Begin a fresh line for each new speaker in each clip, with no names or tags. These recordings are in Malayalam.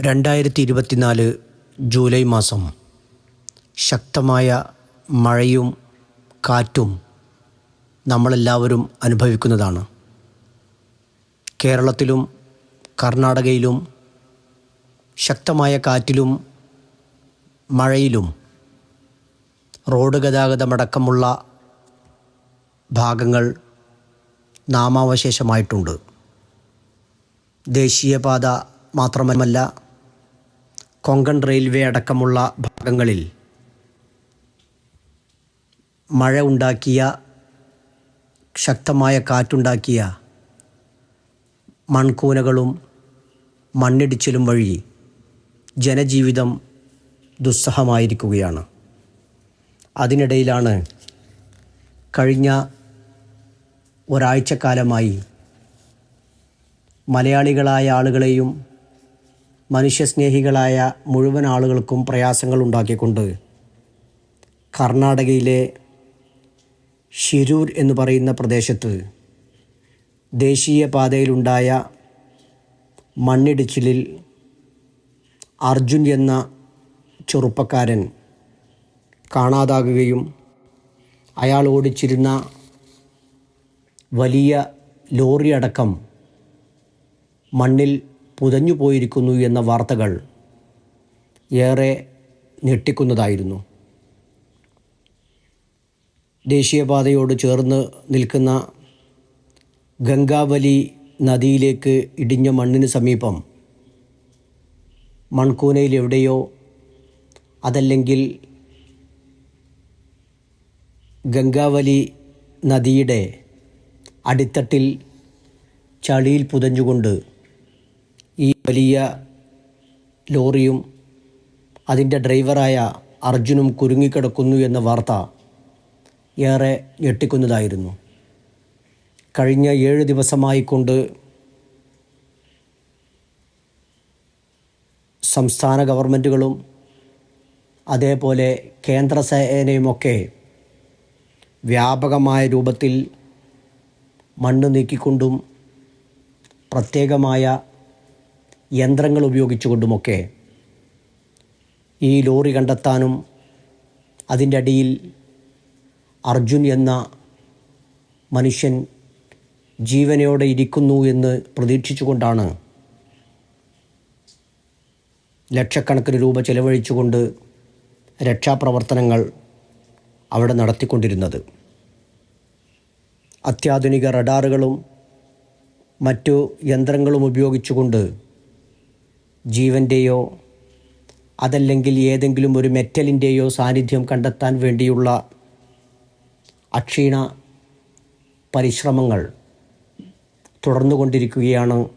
രണ്ടായിരത്തി ഇരുപത്തിനാല് ജൂലൈ മാസം ശക്തമായ മഴയും കാറ്റും നമ്മളെല്ലാവരും അനുഭവിക്കുന്നതാണ്. കേരളത്തിലും കർണാടകയിലും ശക്തമായ കാറ്റിലും മഴയിലും റോഡ് ഗതാഗതമടക്കമുള്ള ഭാഗങ്ങൾ നാമാവശേഷമായിട്ടുണ്ട്. ദേശീയപാത മാത്രമല്ല കൊങ്കൺ റെയിൽവേ അടക്കമുള്ള ഭാഗങ്ങളിൽ മഴ ഉണ്ടാക്കിയ ശക്തമായ കാറ്റുണ്ടാക്കിയ മൺകൂനകളും മണ്ണിടിച്ചിലും വഴി ജനജീവിതം ദുസ്സഹമായിരിക്കുകയാണ്. അതിനിടയിലാണ് കഴിഞ്ഞ ഒരാഴ്ചക്കാലമായി മലയാളികളായ ആളുകളെയും മനുഷ്യസ്നേഹികളായ മുഴുവൻ ആളുകൾക്കും പ്രയാസങ്ങൾ ഉണ്ടാക്കിക്കൊണ്ട് കർണാടകയിലെ ഷിരൂർ എന്ന് പറയുന്ന പ്രദേശത്ത് ദേശീയപാതയിലുണ്ടായ മണ്ണിടിച്ചിലിൽ അർജുൻ എന്ന ചെറുപ്പക്കാരൻ കാണാതാകുകയും അയാൾ ഓടിച്ചിരുന്ന വലിയ ലോറി അടക്കം മണ്ണിൽ പുതഞ്ഞു പോയിരിക്കുന്നു എന്ന വാർത്തകൾ ഏറെ ഞെട്ടിക്കുന്നതായിരുന്നു. ദേശീയപാതയോട് ചേർന്ന് നിൽക്കുന്ന ഗംഗാവലി നദിയിലേക്ക് ഇടിഞ്ഞ മണ്ണിന് സമീപം മൺകൂനയിൽ എവിടെയോ അതല്ലെങ്കിൽ ഗംഗാവലി നദിയുടെ അടിത്തട്ടിൽ ചളിയിൽ പുതഞ്ഞുകൊണ്ട് ഈ വലിയ ലോറിയും അതിന്റെ ഡ്രൈവറായ അർജുനും കുരുങ്ങിക്കിടക്കുന്നു എന്ന വാർത്ത ഏറെ ഞെട്ടിക്കുന്നതായിരുന്നു. കഴിഞ്ഞ ഏഴ് ദിവസമായി കൊണ്ട് സംസ്ഥാന ഗവൺമെന്റുകളും അതേപോലെ കേന്ദ്ര സേനയുമൊക്കെ വ്യാപകമായ രൂപത്തിൽ മണ്ണ് നീക്കിക്കൊണ്ടും പ്രത്യേകമായ യന്ത്രങ്ങൾ ഉപയോഗിച്ചുകൊണ്ടുമൊക്കെ ഈ ലോറി കണ്ടെത്താനും അതിന്റെ അടിയിൽ അർജുൻ എന്ന മനുഷ്യൻ ജീവനോടെ ഇരിക്കുന്നു എന്ന് പ്രതീക്ഷിച്ചുകൊണ്ടാണ് ലക്ഷക്കണക്കിന് രൂപ ചെലവഴിച്ചുകൊണ്ട് രക്ഷാപ്രവർത്തനങ്ങൾ അവിടെ നടത്തിക്കൊണ്ടിരുന്നത്. അത്യാധുനിക റഡാറുകളും മറ്റു യന്ത്രങ്ങളും ഉപയോഗിച്ചുകൊണ്ട് ജീവന്റെയോ അതല്ലെങ്കിൽ ഏതെങ്കിലും ഒരു മെറ്റലിന്റെയോ സാന്നിധ്യം കണ്ടെത്താൻ വേണ്ടിയുള്ള അക്ഷീണ പരിശ്രമങ്ങൾ തുടർന്നുകൊണ്ടിരിക്കുകയാണ്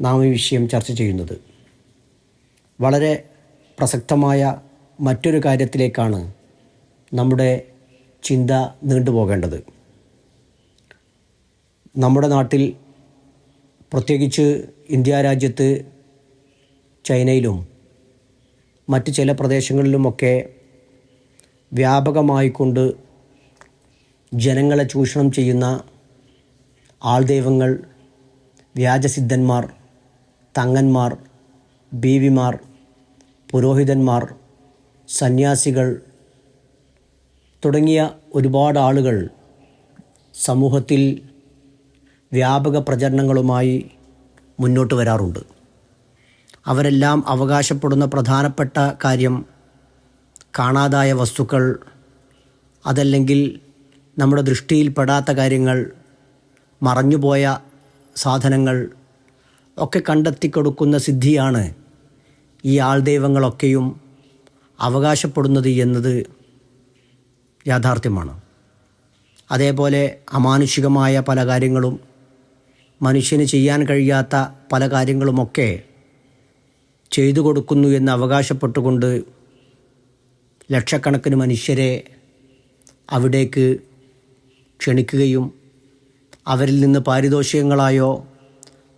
നാം ഈ വിഷയം ചർച്ച ചെയ്യുന്നത്. വളരെ പ്രസക്തമായ മറ്റൊരു കാര്യത്തിലേക്കാണ് നമ്മുടെ ചിന്ത നീണ്ടുപോകേണ്ടത് നമ്മുടെ നാട്ടിൽ പ്രത്യേകിച്ച് ഇന്ത്യ രാജ്യത്ത് ചൈനയിലും മറ്റ് ചില പ്രദേശങ്ങളിലുമൊക്കെ വ്യാപകമായിക്കൊണ്ട് ജനങ്ങളെ ചൂഷണം ചെയ്യുന്ന ആൾദൈവങ്ങൾ വ്യാജസിദ്ധന്മാർ തങ്ങന്മാർ ബീവിമാർ പുരോഹിതന്മാർ സന്യാസികൾ തുടങ്ങിയ ഒരുപാട് ആളുകൾ സമൂഹത്തിൽ വ്യാപക പ്രചരണങ്ങളുമായി മുന്നോട്ട് വരാറുണ്ട്. അവരെല്ലാം അവകാശപ്പെടുന്ന പ്രധാനപ്പെട്ട കാര്യം കാണാതായ വസ്തുക്കൾ അതല്ലെങ്കിൽ നമ്മുടെ ദൃഷ്ടിയിൽപ്പെടാത്ത കാര്യങ്ങൾ മറഞ്ഞുപോയ സാധനങ്ങൾ ഒക്കെ കണ്ടെത്തിക്കൊടുക്കുന്ന സിദ്ധിയാണ് ഈ ആൾദൈവങ്ങളൊക്കെയും അവകാശപ്പെടുന്നത് എന്നത് യാഥാർത്ഥ്യമാണ്. അതേപോലെ അമാനുഷികമായ പല കാര്യങ്ങളും മനുഷ്യന് ചെയ്യാൻ കഴിയാത്ത പല കാര്യങ്ങളുമൊക്കെ ചെയ്തു കൊടുക്കുന്നു എന്ന് അവകാശപ്പെട്ടുകൊണ്ട് ലക്ഷക്കണക്കിന് മനുഷ്യരെ അവിടേക്ക് ക്ഷണിക്കുകയും അവരിൽ നിന്ന് പാരിതോഷികങ്ങളായോ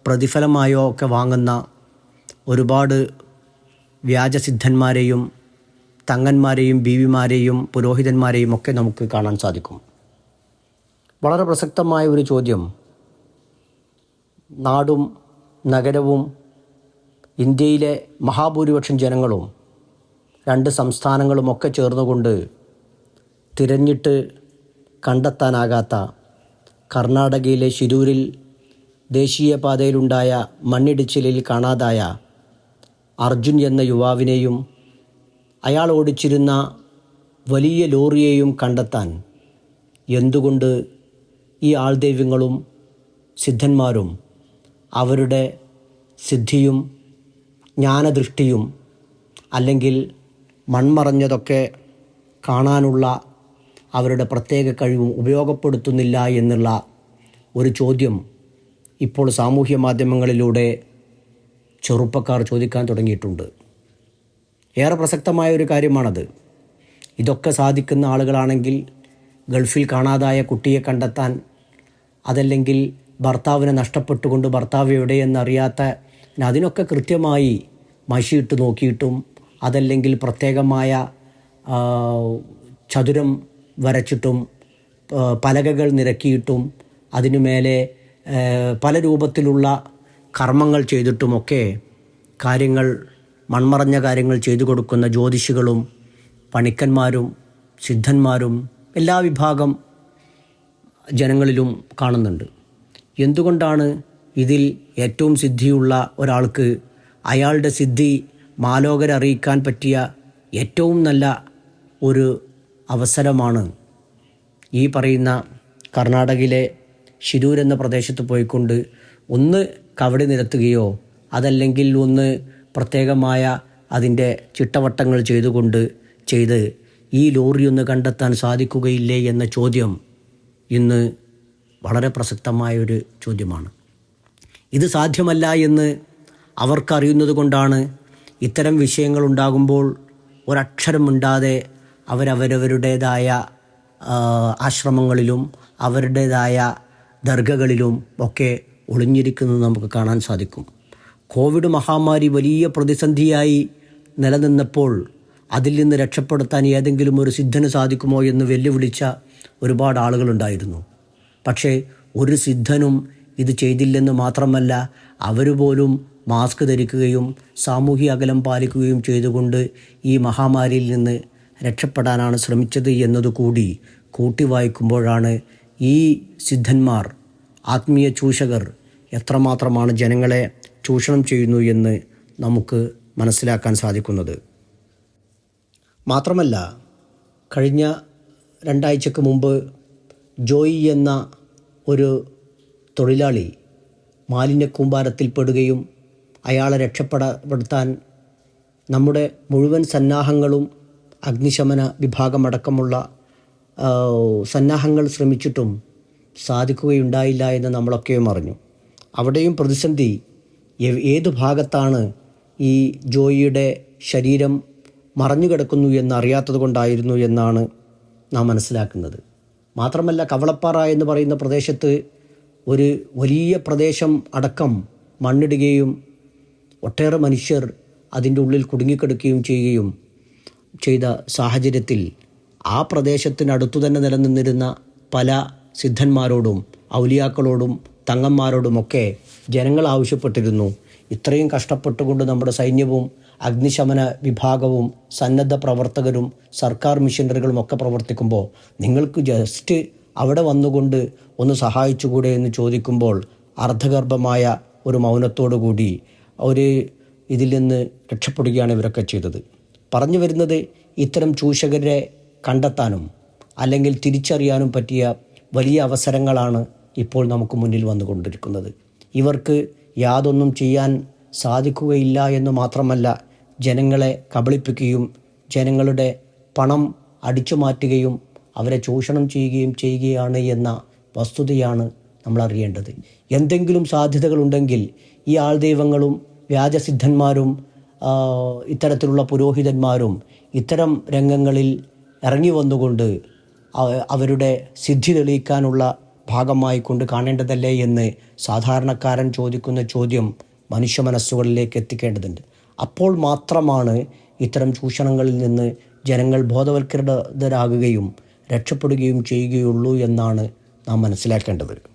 പ്രതിഫലമായോ ഒക്കെ വാങ്ങുന്ന ഒരുപാട് വ്യാജസിദ്ധന്മാരെയും തങ്ങന്മാരെയും ബീവിമാരെയും പുരോഹിതന്മാരെയും ഒക്കെ നമുക്ക് കാണാൻ സാധിക്കും. വളരെ പ്രസക്തമായ ഒരു ചോദ്യം. നാടും നഗരവും ഇന്ത്യയിലെ മഹാഭൂരിപക്ഷം ജനങ്ങളും രണ്ട് സംസ്ഥാനങ്ങളുമൊക്കെ ചേർന്നുകൊണ്ട് തിരഞ്ഞിട്ട് കണ്ടെത്താനാകാത്ത കർണാടകയിലെ ശിരൂരിൽ ദേശീയപാതയിലുണ്ടായ മണ്ണിടിച്ചിലിൽ കാണാതായ അർജുൻ എന്ന യുവാവിനെയും അയാൾ ഓടിച്ചിരുന്ന വലിയ ലോറിയെയും കണ്ടെത്താൻ എന്തുകൊണ്ട് ഈ ആൾദൈവങ്ങളും സിദ്ധന്മാരും അവരുടെ സിദ്ധിയും ജ്ഞാനദൃഷ്ടിയും അല്ലെങ്കിൽ മൺമറഞ്ഞതൊക്കെ കാണാനുള്ള അവരുടെ പ്രത്യേക കഴിവും ഉപയോഗപ്പെടുത്തുന്നില്ല എന്നുള്ള ഒരു ചോദ്യം ഇപ്പോൾ സാമൂഹ്യ മാധ്യമങ്ങളിലൂടെ ചെറുപ്പക്കാർ ചോദിക്കാൻ തുടങ്ങിയിട്ടുണ്ട്. ഏറെ പ്രസക്തമായ ഒരു കാര്യമാണത്. ഇതൊക്കെ സാധിക്കുന്ന ആളുകളാണെങ്കിൽ ഗൾഫിൽ കാണാതായ കുട്ടിയെ കണ്ടെത്താൻ അതല്ലെങ്കിൽ ഭർത്താവിനെ നഷ്ടപ്പെട്ടുകൊണ്ട് ഭർത്താവ് എവിടെയെന്നറിയാത്ത അതിനൊക്കെ കൃത്യമായി മഷിയിട്ട് നോക്കിയിട്ടും അതല്ലെങ്കിൽ പ്രത്യേകമായ ചതുരം വരച്ചിട്ടും പലകകൾ നിരക്കിയിട്ടും അതിനു മേലെ പല രൂപത്തിലുള്ള കർമ്മങ്ങൾ ചെയ്തിട്ടുമൊക്കെ കാര്യങ്ങൾ മൺമറഞ്ഞ കാര്യങ്ങൾ ചെയ്തു കൊടുക്കുന്ന ജ്യോതിഷികളും പണിക്കന്മാരും സിദ്ധന്മാരും എല്ലാ വിഭാഗം ജനങ്ങളിലും കാണുന്നുണ്ട്. എന്തുകൊണ്ടാണ് ഇതിൽ ഏറ്റവും സിദ്ധിയുള്ള ഒരാൾക്ക് അയാളുടെ സിദ്ധി മാലോകരെ അറിയിക്കാൻ പറ്റിയ ഏറ്റവും നല്ല ഒരു അവസരമാണ് ഈ പറയുന്ന കർണാടകയിലെ ശിരൂർ എന്ന പ്രദേശത്ത് പോയിക്കൊണ്ട് ഒന്ന് കവടി നിരത്തുകയോ അതല്ലെങ്കിൽ ഒന്ന് പ്രത്യേകമായ അതിന്റെ ചിട്ടവട്ടങ്ങൾ ചെയ്തുകൊണ്ട് ചെയ്ത് ഈ ലോറി ഒന്ന് കണ്ടെത്താൻ സാധിക്കുകയില്ലേ എന്ന ചോദ്യം ഇന്ന് വളരെ പ്രസക്തമായ ഒരു ചോദ്യമാണ്. ഇത് സാധ്യമല്ല എന്ന് അവർക്കറിയുന്നത് കൊണ്ടാണ് ഇത്തരം വിഷയങ്ങൾ ഉണ്ടാകുമ്പോൾ ഒരക്ഷരം മിണ്ടാതെ അവരവരവരുടേതായ ആശ്രമങ്ങളിലും അവരുടേതായ ദർഗകളിലും ഒക്കെ ഒളിഞ്ഞിരിക്കുന്നത് നമുക്ക് കാണാൻ സാധിക്കും. കോവിഡ് മഹാമാരി വലിയ പ്രതിസന്ധിയായി നിലനിന്നപ്പോൾ അതിൽ നിന്ന് രക്ഷപ്പെടുത്താൻ ഏതെങ്കിലും ഒരു സിദ്ധന് സാധിക്കുമോ എന്ന് വെല്ലുവിളിച്ച ഒരുപാട് ആളുകളുണ്ടായിരുന്നു. പക്ഷേ ഒരു സിദ്ധനും ഇത് ചെയ്തില്ലെന്ന് മാത്രമല്ല അവർ പോലും മാസ്ക് ധരിക്കുകയും സാമൂഹ്യ അകലം പാലിക്കുകയും ചെയ്തുകൊണ്ട് ഈ മഹാമാരിയിൽ നിന്ന് രക്ഷപ്പെടാനാണ് ശ്രമിച്ചത് എന്നതുകൂടി കൂട്ടി വായിക്കുമ്പോഴാണ് ഈ സിദ്ധന്മാർ ആത്മീയ ചൂഷകർ എത്രമാത്രമാണ് ജനങ്ങളെ ചൂഷണം ചെയ്യുന്നു എന്ന് നമുക്ക് മനസ്സിലാക്കാൻ സാധിക്കുന്നത്. മാത്രമല്ല കഴിഞ്ഞ രണ്ടാഴ്ചക്ക് മുമ്പ് ജോയി എന്ന ഒരു തൊഴിലാളി മാലിന്യ കൂമ്പാരത്തിൽപ്പെടുകയും അയാളെ രക്ഷപ്പെടപ്പെടുത്താൻ നമ്മുടെ മുഴുവൻ സന്നാഹങ്ങളും അഗ്നിശമന വിഭാഗമടക്കമുള്ള സന്നാഹങ്ങൾ ശ്രമിച്ചിട്ടും സാധിക്കുകയുണ്ടായില്ല എന്ന് നമ്മളൊക്കെയും അറിഞ്ഞു. അവിടെയും പ്രതിസന്ധി ഏത് ഭാഗത്താണ് ഈ ജോയിയുടെ ശരീരം മറഞ്ഞു കിടക്കുന്നു എന്നറിയാത്തത് കൊണ്ടായിരുന്നു എന്നാണ് നാം മനസ്സിലാക്കുന്നത്. മാത്രമല്ല കവളപ്പാറ എന്ന് പറയുന്ന പ്രദേശത്ത് ഒരു വലിയ പ്രദേശം അടക്കം മണ്ണിടുകയും ഒട്ടേറെ മനുഷ്യർ അതിന്റെ ഉള്ളിൽ കുടുങ്ങിക്കിടക്കുകയും ചെയ്യുകയും ചെയ്ത സാഹചര്യത്തിൽ ആ പ്രദേശത്തിനടുത്തു തന്നെ നിലനിന്നിരുന്ന പല സിദ്ധന്മാരോടും ഔലിയാക്കളോടും തങ്ങന്മാരോടുമൊക്കെ ജനങ്ങൾ ആവശ്യപ്പെട്ടിരുന്നു. ഇത്രയും കഷ്ടപ്പെട്ടുകൊണ്ട് നമ്മുടെ സൈന്യവും അഗ്നിശമന വിഭാഗവും സന്നദ്ധ പ്രവർത്തകരും സർക്കാർ മിഷനറികളും ഒക്കെ പ്രവർത്തിക്കുമ്പോൾ നിങ്ങൾക്ക് ജസ്റ്റ് അവിടെ വന്നുകൊണ്ട് ഒന്ന് സഹായിച്ചുകൂടെ എന്ന് ചോദിക്കുമ്പോൾ അർദ്ധഗർഭമായ ഒരു മൗനത്തോടു കൂടി അവർ ഇതിൽ നിന്ന് രക്ഷപ്പെടുകയാണ് ഇവരൊക്കെ ചെയ്തത്. പറഞ്ഞു വരുന്നത് ഇത്തരം ചൂഷകരെ കണ്ടെത്താനും അല്ലെങ്കിൽ തിരിച്ചറിയാനും പറ്റിയ വലിയ അവസരങ്ങളാണ് ഇപ്പോൾ നമുക്ക് മുന്നിൽ വന്നുകൊണ്ടിരിക്കുന്നത്. ഇവർക്ക് യാതൊന്നും ചെയ്യാൻ സാധിക്കുകയില്ല എന്ന് മാത്രമല്ല ജനങ്ങളെ കബളിപ്പിക്കുകയും ജനങ്ങളുടെ പണം അടിച്ചു മാറ്റുകയും അവരെ ചൂഷണം ചെയ്യുകയും ചെയ്യുകയാണ് എന്ന വസ്തുതയാണ് നമ്മൾ അറിയേണ്ടത്. എന്തെങ്കിലും സാധ്യതകളുണ്ടെങ്കിൽ ഈ ആൾ ദൈവങ്ങളും വ്യാജസിദ്ധന്മാരും ഇത്തരത്തിലുള്ള പുരോഹിതന്മാരും ഇത്തരം രംഗങ്ങളിൽ ഇറങ്ങി വന്നുകൊണ്ട് അവരുടെ സിദ്ധി തെളിയിക്കാനുള്ള ഭാഗമായി കൊണ്ട് കാണേണ്ടതല്ലേ എന്ന് സാധാരണക്കാരൻ ചോദിക്കുന്ന ചോദ്യം മനുഷ്യ മനസ്സുകളിലേക്ക് എത്തിക്കേണ്ടതുണ്ട്. അപ്പോൾ മാത്രമാണ് ഇത്തരം ചൂഷണങ്ങളിൽ നിന്ന് ജനങ്ങൾ ബോധവൽക്കൃതരാകുകയും രക്ഷപ്പെടുകയും ചെയ്യുകയുള്ളൂ എന്നാണ് നാം മനസ്സിലാക്കേണ്ടത്.